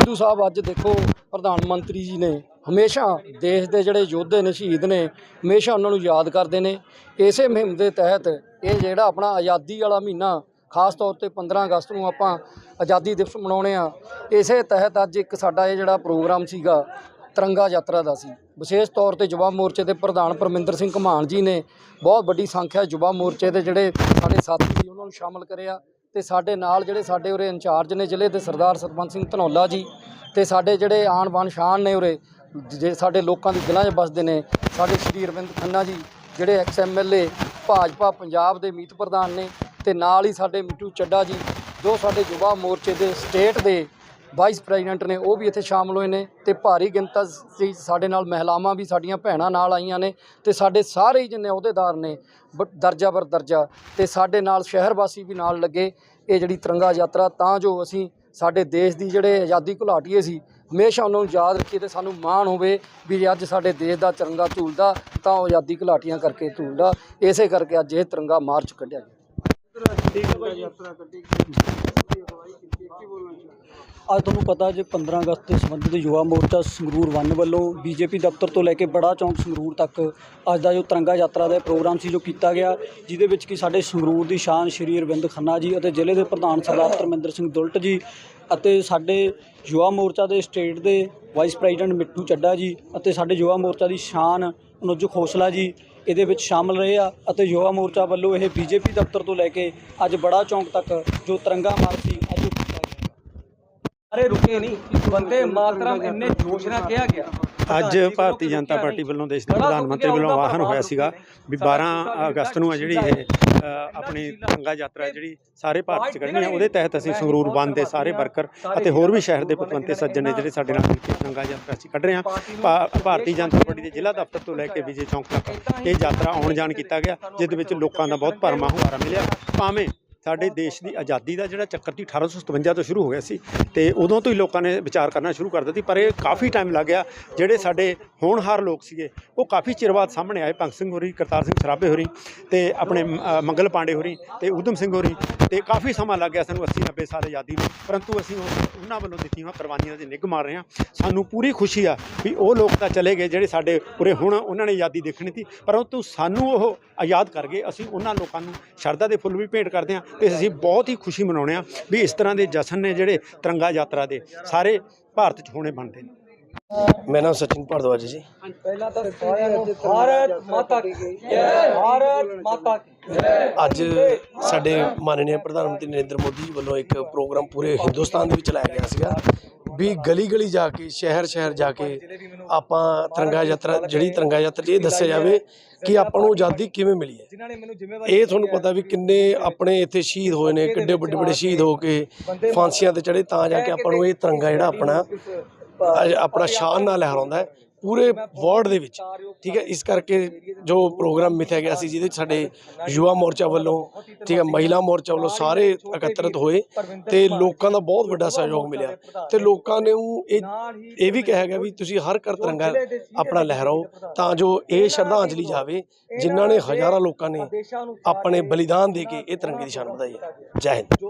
ਸਿੱਧੂ ਸਾਹਿਬ ਅੱਜ ਦੇਖੋ ਪ੍ਰਧਾਨ ਮੰਤਰੀ ਜੀ ਨੇ ਹਮੇਸ਼ਾ ਦੇਸ਼ ਦੇ ਜਿਹੜੇ ਯੋਧੇ ਨੇ, ਸ਼ਹੀਦ ਨੇ, ਹਮੇਸ਼ਾ ਉਹਨਾਂ ਨੂੰ ਯਾਦ ਕਰਦੇ ਨੇ। ਇਸੇ ਮੁਹਿੰਮ ਦੇ ਤਹਿਤ ਇਹ ਜਿਹੜਾ ਆਪਣਾ ਆਜ਼ਾਦੀ ਵਾਲਾ ਮਹੀਨਾ, ਖਾਸ ਤੌਰ ਤੇ 15 ਅਗਸਤ ਨੂੰ ਆਪਾਂ ਆਜ਼ਾਦੀ ਦਿਵਸ ਮਨਾਉਣੇ ਆ, ਇਸੇ ਤਹਿਤ ਅੱਜ ਇੱਕ ਸਾਡਾ ਇਹ ਜਿਹੜਾ ਪ੍ਰੋਗਰਾਮ ਸੀਗਾ, ਤਿਰੰਗਾ ਯਾਤਰਾ ਦਾ ਸੀ। ਵਿਸ਼ੇਸ਼ ਤੌਰ ਤੇ ਯੁਵਾ ਮੋਰਚੇ ਦੇ ਪ੍ਰਧਾਨ ਪਰਮਿੰਦਰ ਸਿੰਘ ਘਮਾਨ ਜੀ ਨੇ ਬਹੁਤ ਵੱਡੀ ਸੰਖਿਆ ਯੁਵਾ ਮੋਰਚੇ ਦੇ ਜਿਹੜੇ ਸਾਡੇ ਸਾਥੀ ਸੀ ਉਹਨਾਂ ਨੂੰ ਸ਼ਾਮਲ ਕਰਿਆ। ਤੇ ਸਾਡੇ ਨਾਲ ਜਿਹੜੇ ਸਾਡੇ ਉਰੇ ਇੰਚਾਰਜ ਨੇ ਜ਼ਿਲ੍ਹੇ ਦੇ ਸਰਦਾਰ ਸਰਪੰਚ ਸਿੰਘ ਧਨੌਲਾ ਜੀ ਤੇ ਸਾਡੇ ਜਿਹੜੇ ਆਣ ਬਾਣ ਸ਼ਾਨ ਨੇ ਉਰੇ, ਜੇ ਸਾਡੇ ਲੋਕਾਂ ਦੇ ਦਿਲਾਂ 'ਚ ਵੱਸਦੇ ਨੇ, ਸਾਡੇ ਸ਼੍ਰੀ ਅਰਵਿੰਦ ਖੰਨਾ ਜੀ, ਜਿਹੜੇ ਐਕਸ ਐਮਐਲਏ ਭਾਜਪਾ, ਪੰਜਾਬ ਦੇ ਮੀਤ ਪ੍ਰਧਾਨ ਨੇ ਤੇ ਨਾਲ ਹੀ ਸਾਡੇ ਮਿੱਟੂ ਚੱਡਾ ਜੀ, ਜੋ ਸਾਡੇ ਯੁਵਾ ਮੋਰਚੇ ਦੇ ਸਟੇਟ ਦੇ ਵਾਈਸ ਪ੍ਰੈਜ਼ੀਡੈਂਟ ਨੇ ਉਹ ਵੀ ਇੱਥੇ ਸ਼ਾਮਲ ਹੋਏ ਨੇ ਤੇ ਭਾਰੀ ਗਿਣਤੀ ਸੀ ਸਾਡੇ ਨਾਲ ਮਹਿਲਾਵਾਂ ਵੀ, ਸਾਡੀਆਂ ਭੈਣਾਂ ਨਾਲ ਆਈਆਂ ਨੇ ਤੇ ਸਾਡੇ ਸਾਰੇ ਹੀ ਜਿੰਨੇ ਅਹੁਦੇਦਾਰ ਨੇ, ਬ- ਦਰਜਾ ਬਰ ਦਰਜਾ ਤੇ ਸਾਡੇ ਨਾਲ ਸ਼ਹਿਰ ਵਾਸੀ ਵੀ ਨਾਲ ਲੱਗੇ ਇਹ ਜਿਹੜੀ ਤਿਰੰਗਾ ਯਾਤਰਾ, ਤਾਂ ਜੋ ਅਸੀਂ ਸਾਡੇ ਦੇਸ਼ ਦੀ ਜਿਹੜੇ ਆਜ਼ਾਦੀ ਘੁਲਾਟੀਏ ਸੀ, ਹਮੇਸ਼ਾ ਉਹਨਾਂ ਨੂੰ ਯਾਦ ਰੱਖੀਏ ਤੇ ਸਾਨੂੰ ਮਾਣ ਹੋਵੇ ਵੀ ਅੱਜ ਸਾਡੇ ਦੇਸ਼ ਦਾ ਤਿਰੰਗਾ ਝੂਲਦਾ, ਤਾਂ ਉਹ ਆਜ਼ਾਦੀ ਘੁਲਾਟੀਆਂ ਕਰਕੇ ਝੂਲਦਾ, ਇਸੇ ਕਰਕੇ ਅੱਜ ਇਹ ਤਿਰੰਗਾ ਮਾਰਚ ਕੱਢਿਆ ਗਿਆ। ਅੱਜ ਤੁਹਾਨੂੰ ਪਤਾ ਜੇ 15 ਅਗਸਤ ਦੇ ਸੰਬੰਧਿਤ ਯੁਵਾ ਮੋਰਚਾ ਸੰਗਰੂਰ ਵਨ ਵੱਲੋਂ ਬੀਜੇਪੀ ਦਫ਼ਤਰ ਤੋਂ ਲੈ ਕੇ ਬੜਾ ਚੌਂਕ ਸੰਗਰੂਰ ਤੱਕ ਅੱਜ ਦਾ ਜੋ ਤਿਰੰਗਾ ਯਾਤਰਾ ਦਾ ਪ੍ਰੋਗਰਾਮ ਸੀ ਜੋ ਕੀਤਾ ਗਿਆ, ਜਿਹਦੇ ਵਿੱਚ ਕਿ ਸਾਡੇ ਸੰਗਰੂਰ ਦੀ ਸ਼ਾਨ ਸ਼੍ਰੀ ਅਰਵਿੰਦ ਖੰਨਾ ਜੀ ਅਤੇ ਜ਼ਿਲ੍ਹੇ ਦੇ ਪ੍ਰਧਾਨ ਸਰਦਾਰ ਧਰਮਿੰਦਰ ਸਿੰਘ ਦੁਲਟ ਜੀ ਅਤੇ ਸਾਡੇ ਯੁਵਾ ਮੋਰਚਾ ਦੇ ਸਟੇਟ ਦੇ ਵਾਈਸ ਪ੍ਰੈਜ਼ੀਡੈਂਟ ਮਿੱਠੂ ਚੱਡਾ ਜੀ ਅਤੇ ਸਾਡੇ ਯੁਵਾ ਮੋਰਚਾ ਦੀ ਸ਼ਾਨ ਅਨੁਜ ਖੋਸਲਾ ਜੀ ਇਹਦੇ ਵਿੱਚ ਸ਼ਾਮਲ ਰਹੇ ਆ ਅਤੇ ਯੁਵਾ ਮੋਰਚਾ ਵੱਲੋਂ ਇਹ ਬੀਜੇਪੀ ਦਫ਼ਤਰ ਤੋਂ ਲੈ ਕੇ ਅੱਜ ਬੜਾ ਚੌਂਕ ਤੱਕ ਜੋ ਤਿਰੰਗਾ ਮਾਰਚ ਸੀ ਅੱਜ ਉਹ ਕੀਤਾ ਗਿਆ। ਸਾਰੇ ਰੁਕੇ ਨਹੀਂ। ਬੰਦੇ ਮਾਤਰਮ ਇੰਨੇ ਜੋਸ਼ ਨਾਲ ਕਿਹਾ ਗਿਆ। ਅੱਜ ਭਾਰਤੀ ਜਨਤਾ ਪਾਰਟੀ ਵੱਲੋਂ ਦੇਸ਼ ਦੇ ਪ੍ਰਧਾਨ ਮੰਤਰੀ ਵੱਲੋਂ ਆਹਵਾਨ ਹੋਇਆ ਸੀਗਾ ਵੀ 12 ਅਗਸਤ ਨੂੰ ਆ ਜਿਹੜੀ ਇਹ ਆਪਣੀ ਤਿਰੰਗਾ ਯਾਤਰਾ ਜਿਹੜੀ ਸਾਰੇ ਭਾਰਤ 'ਚ ਕੱਢਣੀ ਹੈ ਉਹਦੇ ਤਹਿਤ ਅਸੀਂ ਸੰਗਰੂਰ ਬੰਦ ਦੇ ਸਾਰੇ ਵਰਕਰ ਅਤੇ ਹੋਰ ਵੀ ਸ਼ਹਿਰ ਦੇ ਪਤਵੰਤੇ ਸੱਜਣ ਨੇ ਜਿਹੜੇ ਸਾਡੇ ਨਾਲ ਮਿਲ ਕੇ ਤਿਰੰਗਾ ਯਾਤਰਾ ਅਸੀਂ ਕੱਢ ਰਹੇ ਹਾਂ। ਭਾਰਤੀ ਜਨਤਾ ਪਾਰਟੀ ਦੇ ਜ਼ਿਲ੍ਹਾ ਦਫ਼ਤਰ ਤੋਂ ਲੈ ਕੇ ਵਿਜੇ ਚੌਂਕ ਤੱਕ ਇਹ ਯਾਤਰਾ ਆਉਣ ਜਾਣ ਕੀਤਾ ਗਿਆ ਜਿਹਦੇ ਵਿੱਚ ਲੋਕਾਂ ਦਾ ਬਹੁਤ ਭਰਮਾ ਹੁੰਗਾਰਾ ਮਿਲਿਆ। ਭਾਵੇਂ ਸਾਡੇ ਦੇਸ਼ ਦੀ ਆਜ਼ਾਦੀ ਦਾ ਜਿਹੜਾ ਚੱਕਰ ਸੀ 1857 ਤੋਂ ਸ਼ੁਰੂ ਹੋ ਗਿਆ ਸੀ ਤੇ ਉਦੋਂ ਤੋਂ ਹੀ ਲੋਕਾਂ ਨੇ ਵਿਚਾਰ ਕਰਨਾ ਸ਼ੁਰੂ ਕਰ ਦਿੱਤੀ, ਪਰ ਇਹ ਕਾਫੀ ਟਾਈਮ ਲੱਗ ਗਿਆ। ਜਿਹੜੇ ਸਾਡੇ ਹੋਣਹਾਰ ਲੋਕ ਸੀਗੇ, ਉਹ ਕਾਫੀ ਚਿਰ ਬਾਅਦ ਸਾਹਮਣੇ ਆਏ। ਭਗਤ ਸਿੰਘ ਹੋਰੀ, ਕਰਤਾਰ ਸਿੰਘ ਸਰਾਭੇ ਹੋਰੀ ਤੇ ਆਪਣੇ ਮੰਗਲ ਪਾਂਡੇ ਹੋਰੀ ਤੇ ਊਧਮ ਸਿੰਘ ਹੋਰੀ ਤੇ ਕਾਫੀ ਸਮਾਂ ਲੱਗ ਗਿਆ ਸਾਨੂੰ 80 90 ਸਾਲ ਆਜ਼ਾਦੀ ਨੂੰ। ਪਰੰਤੂ ਅਸੀਂ ਉਹ- ਉਹਨਾਂ ਵੱਲੋਂ ਦਿੱਤੀਆਂ ਕੁਰਬਾਨੀਆਂ ਦੇ ਨਿੱਘ ਮਾਰ ਰਹੇ ਹਾਂ। ਸਾਨੂੰ ਪੂਰੀ ਖੁਸ਼ੀ ਆ ਵੀ ਉਹ ਲੋਕ ਤਾਂ ਚਲੇ ਗਏ, ਜਿਹੜੇ ਸਾਡੇ ਪੂਰੇ ਹੁਣ, ਉਹਨਾਂ ਨੇ ਆਜ਼ਾਦੀ ਦੇਖਣੀ ਸੀ। ਪਰੰਤੂ ਸਾਨੂੰ ਉਹ ਆਜ਼ਾਦ ਕਰ ਗਏ। ਅਸੀਂ ਉਹਨਾਂ ਲੋਕਾਂ ਨੂੰ ਸ਼ਰਧਾ ਦੇ ਫੁੱਲ ਵੀ ਭੇਂਟ ਕਰਦੇ ਹਾਂ ਤੇ ਅਸੀਂ ਬਹੁਤ ਹੀ ਖੁਸ਼ੀ ਮਨਾਉਂਦੇ ਹਾਂ ਵੀ ਇਸ ਤਰ੍ਹਾਂ ਦੇ ਜਸ਼ਨ ਨੇ ਜਿਹੜੇ ਤਿਰੰਗਾ ਯਾਤਰਾ ਦੇ ਸਾਰੇ ਭਾਰਤ 'ਚ ਹੋਣੇ ਬਣਦੇ ਨੇ। ਮੇਰਾ ਨਾਮ ਸਚਿਨ ਭਾਰਦਵਾਜ ਜੀ। ਪਹਿਲਾਂ ਤਾਂ ਭਾਰਤ ਮਾਤਾ ਕੀ। ਜੈ ਭਾਰਤ ਮਾਤਾ ਕੀ। ਅੱਜ ਸਾਡੇ ਮਾਨਨੀय ਪ੍ਰਧਾਨ ਮੰਤਰੀ ਨਰਿੰਦਰ ਮੋਦੀ ਜੀ ਵੱਲੋਂ ਇੱਕ ਪ੍ਰੋਗਰਾਮ ਪੂਰੇ ਹਿੰਦੁਸਤਾਨ ਦੇ ਵਿੱਚ ਲਾਇਆ ਗਿਆ ਸੀਗਾ। ਵੀ ਗਲੀ ਗਲੀ ਜਾ ਕੇ ਸ਼ਹਿਰ ਸ਼ਹਿਰ ਜਾ ਕੇ ਆਪਾਂ ਤਿਰੰਗਾ ਯਾਤਰਾ ਜਿਹੜੀ ਤਿਰੰਗਾ ਯਾਤਰਾ ਇਹ ਦੱਸਿਆ ਜਾਵੇ ਕਿ ਆਪਾਂ ਨੂੰ ਆਜ਼ਾਦੀ ਕਿਵੇਂ ਮਿਲੀ ਹੈ। ਇਹ ਤੁਹਾਨੂੰ ਪਤਾ ਵੀ ਕਿੰਨੇ ਆਪਣੇ ਇੱਥੇ ਸ਼ਹੀਦ ਹੋਏ ਨੇ ਕਿੱਡੇ ਵੱਡੇ ਵੱਡੇ ਸ਼ਹੀਦ ਹੋ ਕੇ ਫਾਂਸੀਆਂ ਤੇ ਚੜੇ ਤਾਂ ਜਾ ਕੇ ਆਪਾਂ ਨੂੰ ਇਹ ਤਿਰੰਗਾ ਜਿਹੜਾ ਆਪਣਾ ਆਪਣਾ ਸ਼ਾਨ ਨਾਲ ਲਹਿਰਾਉਂਦਾ ਹੈ। ਪੂਰੇ ਵਰਲਡ ਦੇ ਵਿੱਚ। ਠੀਕ ਹੈ, ਇਸ ਕਰਕੇ ਜੋ ਪ੍ਰੋਗਰਾਮ ਮਿਥਿਆ ਗਿਆ ਸੀ ਜਿਹਦੇ 'ਚ ਸਾਡੇ ਯੁਵਾ ਮੋਰਚਾ ਵੱਲੋਂ, ਠੀਕ ਹੈ, ਮਹਿਲਾ ਮੋਰਚਾ ਵੱਲੋਂ ਸਾਰੇ ਇਕੱਤਰਿਤ ਹੋਏ ਤੇ ਲੋਕਾਂ ਦਾ ਬਹੁਤ ਵੱਡਾ ਸਹਿਯੋਗ ਮਿਲਿਆ। ਤੇ ਲੋਕਾਂ ਨੇ ਇਹ ਇਹ ਵੀ ਕਿਹਾ ਗਿਆ ਵੀ ਤੁਸੀਂ ਹਰ ਘਰ ਤਿਰੰਗਾ ਆਪਣਾ ਲਹਿਰਾਓ ਤਾਂ ਜੋ ਇਹ ਸ਼ਰਧਾਂਜਲੀ ਜਾਵੇ, ਜਿਨ੍ਹਾਂ ਨੇ ਹਜ਼ਾਰਾਂ ਲੋਕਾਂ ਨੇ ਆਪਣੇ ਬਲੀਦਾਨ ਦੇ ਕੇ ਇਹ ਤਿਰੰਗੇ ਦੀ ਸ਼ਾਨ ਵਧਾਈ ਹੈ। ਜੈ ਹਿੰਦ।